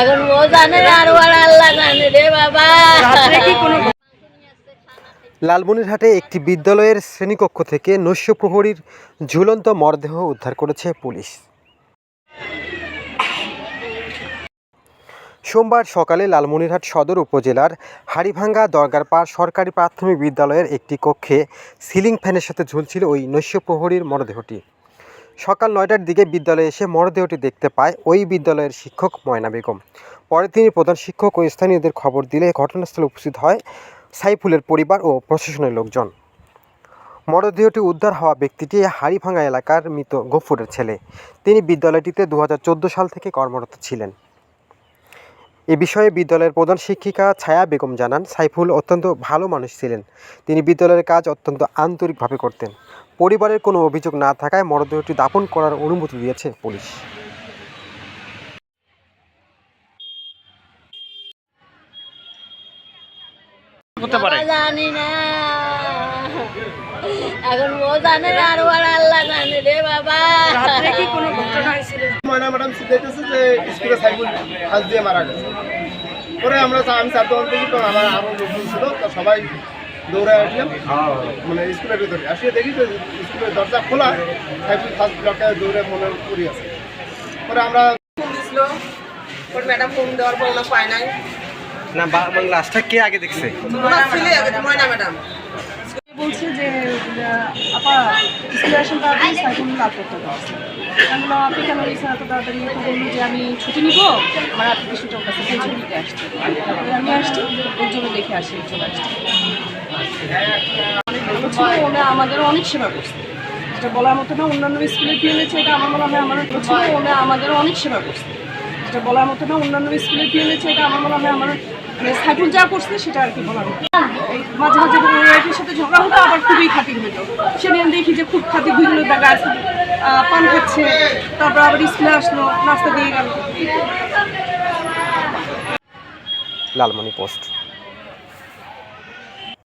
এখন ও জানে না আর ওর আল্লাহ জানে রে বাবা। লালমনিরহাটে একটি বিদ্যালয়ের শ্রেণীকক্ষ থেকে নৈশ প্রহরীর ঝুলন্ত মরদেহ উদ্ধার করেছে পুলিশ। সোমবার সকালে লালমনিরহাট সদর উপজেলার হাড়িভাঙ্গা দরগারপাড় সরকারি প্রাথমিক বিদ্যালয়ের একটি কক্ষে সিলিং ফ্যানের সাথে ঝুলছিল ওই নৈশ প্রহরীর মরদেহটি। সকাল নয়টার দিকে বিদ্যালয়ে এসে মরদেহটি দেখতে পায় ওই বিদ্যালয়ের শিক্ষক ময়না বেগম। পরে তিনি প্রধান শিক্ষক ও স্থানীয়দের খবর দিলে ঘটনাস্থলে উপস্থিত হয় সাইফুলের পরিবার ও প্রশাসনের লোকজন। মরদেহটি উদ্ধার হওয়া ব্যক্তিটি হাড়িভাঙ্গা এলাকার মৃত গফুরের ছেলে। তিনি বিদ্যালয়টিতে দু হাজার চোদ্দ সাল থেকে কর্মরত ছিলেন। এ বিষয়ে বিদ্যালয়ের প্রধান শিক্ষিকা ছায়া বেগম জানান, সাইফুল অত্যন্ত ভালো মানুষ ছিলেন। তিনি বিদ্যালয়ের কাজ অত্যন্ত আন্তরিকভাবে করতেন। পরিবারের কোনো অভিযোগ না থাকায় মরদেহটি দাপন করার অনুমতি দিয়েছে পুলিশ। করতে পারে? জানি না। এখন ও জানে আর ওর আল্লাহ জানে রে বাবা। ময়না ম্যাডাম শিখাইতেছে যে স্কুলে সাইকেল হাত দিয়ে মারা গেছে। পরে আমরা আমি চার দোকান দেখি আমার আরও লোকজন ছিল তো সবাই দৌড়ে আসলাম। মানে স্কুলের ভিতরে। আসিয়ে দেখি যে স্কুলের দরজা খোলা সাইকেল ফার্স্ট ব্লকে দৌড়ে মনে পড়ি আছে। পরে আমরা ওর ম্যাডাম ফোন দেওয়ার পর ওনা পায় নাই। না লাস্টটা কে আগে দেখছে? ছেলে আগে ম্যাডাম বলছে যে আপা স্কুলে আসেন তাড়াতাড়ি সাইকেল লাভ করতে পারছে আমি বললাম আপনি কেন এত তাড়াতাড়ি? তো বলল যে আমি ছুটি নিব। আমার আপনি ওর কাছে পৌঁছে আসছি। আমি আসছি ওর জন্য দেখে আসি চলে আসছি। ছিল আমাদের অনেক সেবা করছে। যেটা বলার মতো না, অন্যান্য স্কুলে কি হয়েছে এটা আমার মনে হয় আমার ছিল ওনা আমাদের অনেক সেবা করছে। যেটা বলার মতো না, অন্যান্য স্কুলে কি হয়েছে এটা আমার মনে হয় আমার মানে সাইফুল যা করছে সেটা আর কি বলার মতো। মাঝে মাঝে ওয়াইফের সাথে ঝগড়া হতো, আবার খুবই খাতির হতো। সেদিন দেখি যে খুব খাতির বিভিন্ন জায়গা আছে। পান খাচ্ছে, তারপর আবার স্কুলে আসলো, নাস্তা দিয়ে গেল। লালমনি পোস্ট।